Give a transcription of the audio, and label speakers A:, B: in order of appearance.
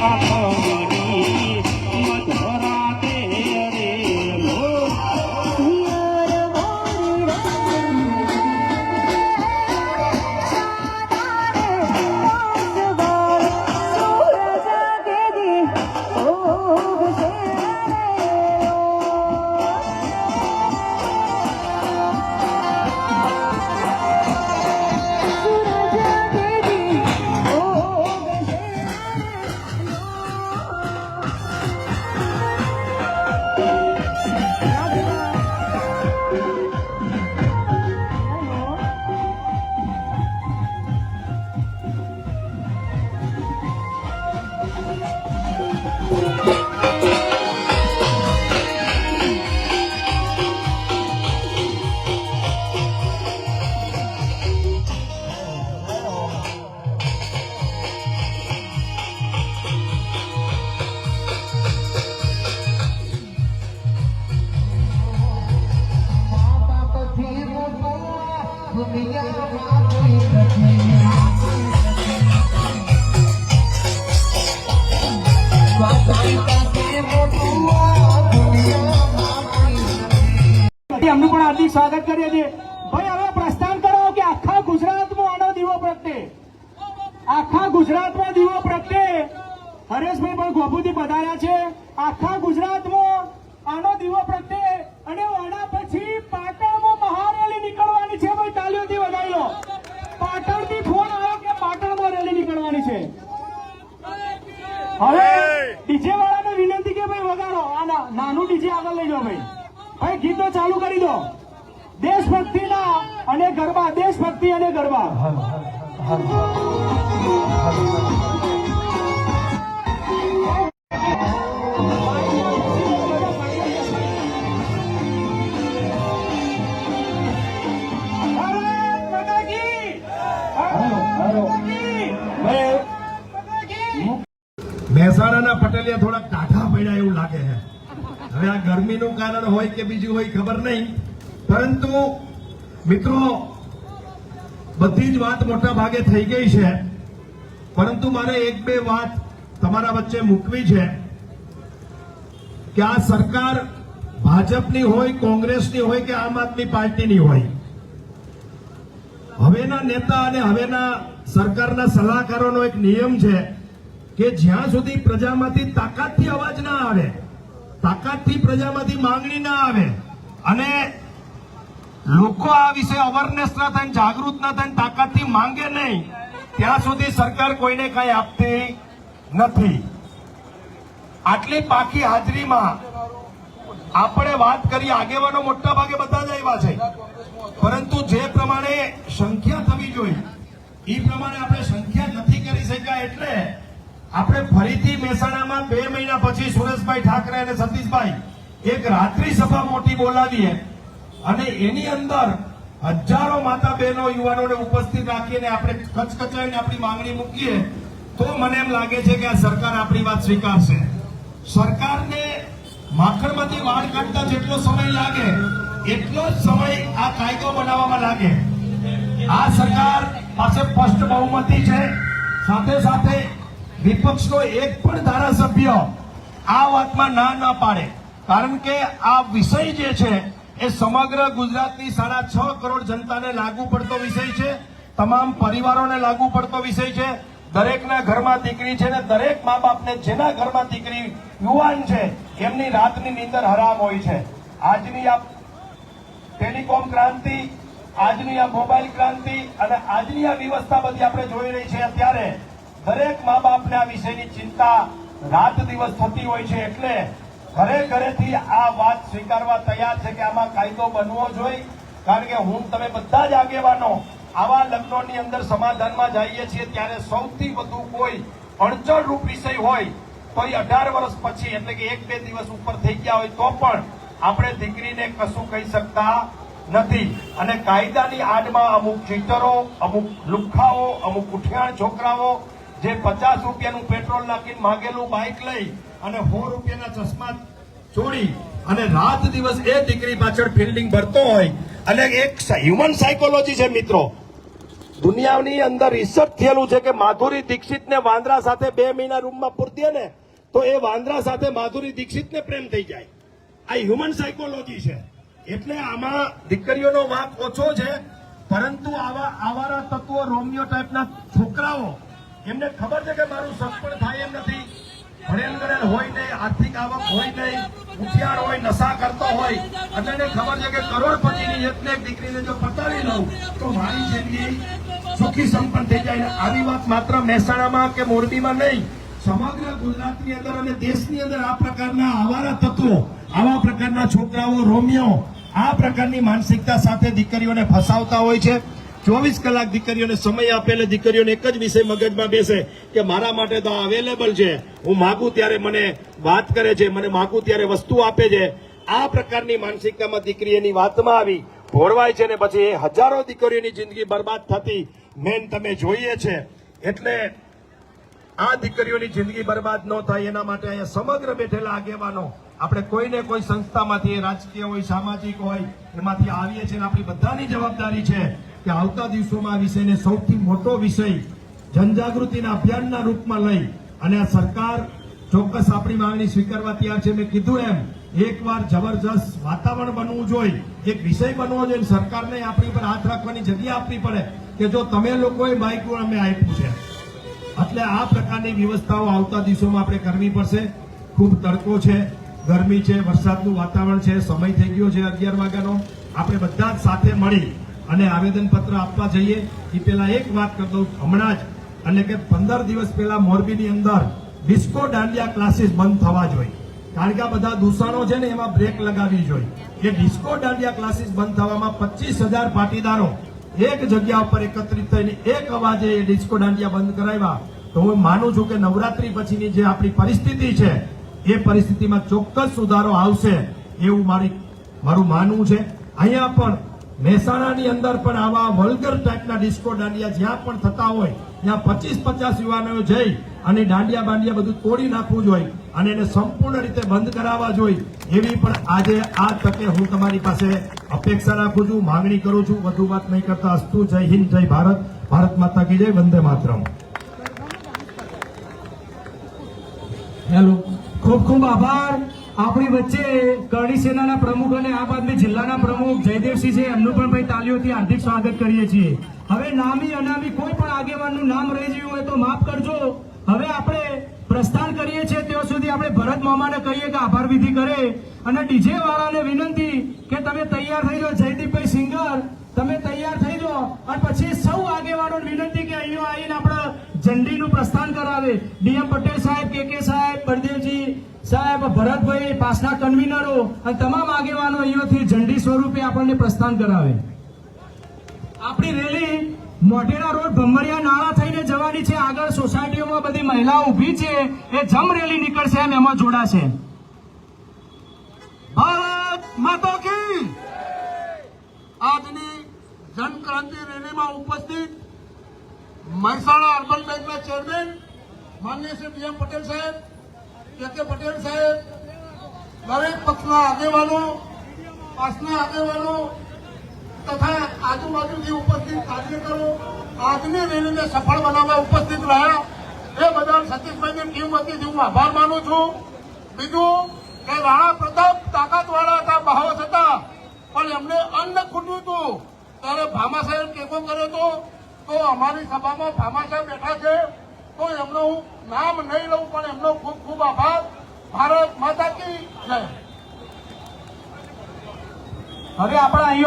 A: পাপ
B: એમનું પણ હાર્દિક સ્વાગત કરીએ છીએ. ભાઈ, હવે પ્રસ્થાન કરો કે આખા ગુજરાતમાં આનો દીવો પ્રગટે. આખા ગુજરાતમાં દીવો પ્રગટે. હરેશભાઈ પણ ગોભુથી પધાર્યા છે. આખા ગુજરાતમાં આનો દીવો પ્રગટે અને આના પછી પાટણમાં મહારેલી નીકળવાની છે ભાઈ તાલીઓથી વધારી લો પાટણથી ફોન આવ્યો કે પાટણમાં રેલી નીકળવાની છે હવે ડીજે વાળાને વિનંતી કે ભાઈ વગાડો આ ના- નાનું ડીજે આગળ લઈ જાઓ ભાઈ ભાઈ ગીતો ચાલુ કરી દો. દેશભક્તિના અને ગરબા દેશભક્તિ અને ગરબા.
C: મહેસાણાના પટેલિયા થોડા ટાઢા પડ્યા એવું લાગે છે હવે આ ગરમીનું કારણ હોય કે બીજું હોય ખબર નહીં. પરંતુ મિત્રો, બધી જ વાત મોટા ભાગે થઈ ગઈ છે. પરંતુ મારે એક બે વાત તમારા વચ્ચે મૂકવી છે કે આ સરકાર ભાજપની હોય, કોંગ્રેસની હોય કે આમ આદમી પાર્ટીની હોય. હવેના નેતા અને હવેના સરકારના સલાહકારોનો એક નિયમ છે કે જ્યાં સુધી પ્રજામાંથી તાકાતથી અવાજ ના આવે તાકાતથી પ્રજામાંથી માંગણી ના આવે. અને લોકો આ વિશે અવેરનેસ ના થાય જાગૃત ના થાય તાકાતથી માંગે નહીં, ત્યાં સુધી સરકાર કોઈને કઈ આપતી નથી. આટલી પાકી હાજરીમાં આપણે વાત કરીએ આગેવાનો મોટા ભાગે બધા જ આવ્યા છે. પરંતુ જે પ્રમાણે સંખ્યા થવી જોઈએ એ પ્રમાણે આપણે સંખ્યા નથી કરી શક્યા એટલે આપણે ફરીથી મહેસાણામાં બે મહિના પછી સુરેશભાઈ ઠાકરે અને સતીશભાઈ એક રાત્રિ સભા મોટી બોલાવીએ અને એની અંદર હજારો માતા બહેનો, યુવાનોને ઉપસ્થિત રાખીને આપણે કચકચાઈને આપણી માંગણી મૂકીએ, તો મને એમ લાગે છે કે આ સરકાર આપણી વાત સ્વીકારશે. સરકારને માખણમાંથી વાળ કાઢતા જેટલો સમય લાગે, એટલો જ સમય આ કાયદો બનાવવામાં લાગે. આ સરકાર પાસે સ્પષ્ટ બહુમતી છે. સાથે સાથે વિપક્ષનો એક પણ ધારાસભ્ય આ વાતમાં ના ના પાડે. કારણ કે આ વિષય જે છે, એ સમગ્ર ગુજરાતની સાડા છ કરોડ જનતાને લાગુ પડતો વિષય છે, તમામ પરિવારોને લાગુ પડતો વિષય છે, દરેકના ઘરમાં દીકરી છે ને દરેક મા બાપને જેના ઘરમાં દીકરી યુવાન છે, એમની રાતની નીંદર હરામ હોય છે. આજની આ ટેલિકોમ ક્રાંતિ, આજની આ મોબાઈલ ક્રાંતિ અને આજની આ વ્યવસ્થા બધી આપણે જોઈ રહી છે અત્યારે દરેક મા બાપને આ વિષયની ચિંતા રાત દિવસ થતી હોય છે એટલે ઘરે ઘરેથી આ વાત સ્વીકારવા તૈયાર છે કે આમાં કાયદો બનવો જોઈએ. કારણ કે હું, તમે બધા જ આગેવાનો આવા લગ્નોની અંદર સમાધાનમાં જઈએ છીએ, ત્યારે સૌથી વધુ કોઈ અડચણરૂપ વિષય હોય તો એ અઢાર વર્ષ પછી એટલે કે એક બે દિવસ ઉપર થઈ ગયા હોય તો પણ આપણે દીકરીને કશું કહી શકતા નથી. અને કાયદાની આડમાં અમુક ચીટરો અમુક લુખ્ખાઓ, અમુક ઉઠિયાણ છોકરાઓ જે પચાસ રૂપિયાનું પેટ્રોલ નાખીને માગેલું બાઇક લઈ અને સો રૂપિયાના ચશ્મા ચોરી અને રાત દિવસ એ દીકરી પાછળ ફિલ્ડિંગ ભરતો હોય. અને એક હ્યુમન સાયકોલોજી છે મિત્રો. દુનિયાની અંદર રિસર્ચ થયેલું છે કે માધુરી દીક્ષિતને વાંદરા સાથે બે મહિના રૂમમાં પૂરતી ને, તો એ વાંદરા સાથે માધુરી દીક્ષિતને પ્રેમ થઈ જાય. આ હ્યુમન સાયકોલોજી છે. એટલે આમાં દીકરીઓનો વાંક ઓછો છે, પરંતુ આવા, આવારા તત્વો રોમિયો ટાઈપના છોકરાઓ એમને ખબર છે કે મારું સગપણ થાય એમ નથી. ભણેલ ગણેલ હોય નહીં, આર્થિક આવક હોય નહીં, ઉઠિયાર હોય, નશા કરતો હોય. અને એને ખબર છે કે કરોડપતિની એકને એક દીકરીને જો પતાવી લઉં, તો મારી જિંદગી સુખી સંપન્ન થઈ જાય. આવી વાત માત્ર મહેસાણામાં કે મોરબીમાં નહીં. સમગ્ર ગુજરાતની અંદર અને દેશની અંદર આ પ્રકારના આવારા તત્વો, આવા પ્રકારના છોકરાઓ, રોમિયો, આ પ્રકારની માનસિકતા સાથે દીકરીઓને ફસાવતા હોય છે. ચોવીસ કલાક દીકરીઓને સમય આપેલે, દીકરીઓને એક જ વિષય મગજમાં બેસે કે મારા માટે તો અવેલેબલ છે. હું માગું ત્યારે મને વાત કરે છે, મને માગું ત્યારે વસ્તુ આપે છે. આ પ્રકારની માનસિકતામાં દીકરી એની વાતમાં આવી ભોરવાય છે ને પછી એ હજારો દીકરીઓની જિંદગી બરબાદ થતી મેન તમે જોઈએ છે. એટલે આ દીકરીઓની જિંદગી બરબાદ ન થાય એના માટે અહીંયા સમગ્ર બેઠેલા આગેવાનો, આપણે કોઈને કોઈ સંસ્થામાંથી રાજકીય હોય, સામાજિક હોય, એમાંથી આવીએ છીએ આપણી બધાની જવાબદારી છે. કે આવતા દિવસોમાં આ વિષયને સૌથી મોટો વિષય જનજાગૃતિના અભિયાનના રૂપમાં લઈ અને આ સરકાર ચોક્કસ આપણી માંગણી સ્વીકારવા તૈયાર છે. મેં કીધું એમ, એકવાર જબરજસ્ત વાતાવરણ બનવું જોઈએ, એક વિષય બનવો જોઈએ સરકારને આપણી પર હાથ રાખવાની જગ્યા આપવી પડે કે જો તમે લોકોએ માઇક અમે આપ્યું છે. એટલે આ પ્રકારની વ્યવસ્થાઓ આવતા દિવસોમાં આપણે કરવી પડશે. ખૂબ તડકો છે, ગરમી છે, વરસાદનું વાતાવરણ છે, સમય થઈ ગયો છે અગિયાર વાગ્યાનો. આપણે બધા જ સાથે મળી અને આવેદનપત્ર આપવા જઈએ એ પહેલા એક વાત કરી દઉં, હમણાં જ. અને કે પંદર દિવસ પહેલા મોરબીની અંદર ડિસ્કો દાંડિયા ક્લાસીસ બંધ થવા જોઈએ કારણ કે આ બધા દૂષણો છે ને, એમાં બ્રેક લગાવવી જોઈએ કે ડિસ્કો દાંડિયા ક્લાસીસ બંધ થવામાં પચીસ હજાર પાટીદારો એક જગ્યા ઉપર એકત્રિત થઈને એક અવાજે એ ડિસ્કો દાંડિયા બંધ કરાવ્યા. તો હું માનું છું કે નવરાત્રી પછીની જે આપણી પરિસ્થિતિ છે, એ પરિસ્થિતિમાં ચોક્કસ સુધારો આવશે એવું મારી, મારું માનવું છે. અહીંયા પણ મહેસાણાની અંદર પણ આવા વલ્ગર ટાઈપના ડિસ્કો દાંડિયા જ્યાં પણ થતા હોય, ત્યાં પચીસ પચાસ યુવાનો જઈ અને દાંડિયા બાંડિયા બધું તોડી નાખવું જોઈએ અને એને સંપૂર્ણ રીતે બંધ કરાવવા જોઈએ એવી પણ આજે આ તકે હું તમારી પાસે અપેક્ષા રાખું છું, માંગણી કરું છું. વધુ વાત નહીં કરતા, અસ્તુ, જય હિન્દ, જય ભારત. ભારત માતા કી જય, વંદે માતરમ.
B: હેલો, ખૂબ ખૂબ આભાર. આપણી વચ્ચે કરણી સેનાના પ્રમુખ અને આમ આદમી જિલ્લાના પ્રમુખ જયદેવસિંહ છે એમનું પણ ભાઈ તાલીઓથી હાર્દિક સ્વાગત કરીએ છીએ. હવે નામી અનામી કોઈ પણ આગેવાનનું નામ રહી ગયું હોય તો માફ કરજો. હવે આપણે પ્રસ્થાન કરીએ છીએ, ત્યાં સુધી આપણે ભરત મામાને કહીએ કે આભાર વિધિ કરે. અને ડીજે વાળાને વિનંતી કે તમે તૈયાર થઈ જાઓ, જયદીપભાઈ સિંગર તમે તૈયાર થઈ જાઓ. અને પછી સૌ આગેવાનો વિનંતી કે અહીંયા આવીને આપણે ઝંડીનું પ્રસ્થાન કરાવે. ડીએમ પટેલ સાહેબ, કે કે સાહેબ, બળદેવજી સાહેબ, ભરતભાઈ પાસના કન્વીનરો અને તમામ આગેવાનો અહીંયાથી ઝંડી સ્વરૂપે આપણને પ્રસ્થાન કરાવે. આપણી રેલી મોટેરા રોડ ભમરિયા નાળા થઈને જવાની છે. આગળ સોસાયટીઓમાં બધી મહિલાઓ ઊભી છે. એ જમ રેલી નીકળશે એમ એમાં જોડાશે.
D: ભારત માતા કી! આજની જનક્રાંતિ રેલીમાં ઉપસ્થિત મહેસાણા અર્બન બેંકના ચેરમેન, માન્ય શ્રી પટેલ સાહેબ કે કે પટેલ સાહેબ દરેક પક્ષના આગેવાનો, પાસના આગેવાનો તથા આજુબાજુથી ઉપસ્થિત કાર્યકરો આજની રેલીને સફળ બનાવવા ઉપસ્થિત રહ્યા. એ બદલ સતીશભાઈની ટીમ વતીથી હું આભાર માનું છું. બીજું કે રાણા પ્રતાપ તાકાતવાળા હતા, બહાવસ હતા, પણ એમને અન્ન ખૂટ્યું હતું. ત્યારે ભામા સાહેબ ટેકો કર્યો હતો. તો અમારી સભામાં ભામા સાહેબ બેઠા છે. તો એમનો હું નામ નહીં લઉં, પણ એમનો ખૂબ ખૂબ આભાર. ભારત માતા કી જય.
B: હવે આપણે અહીંયા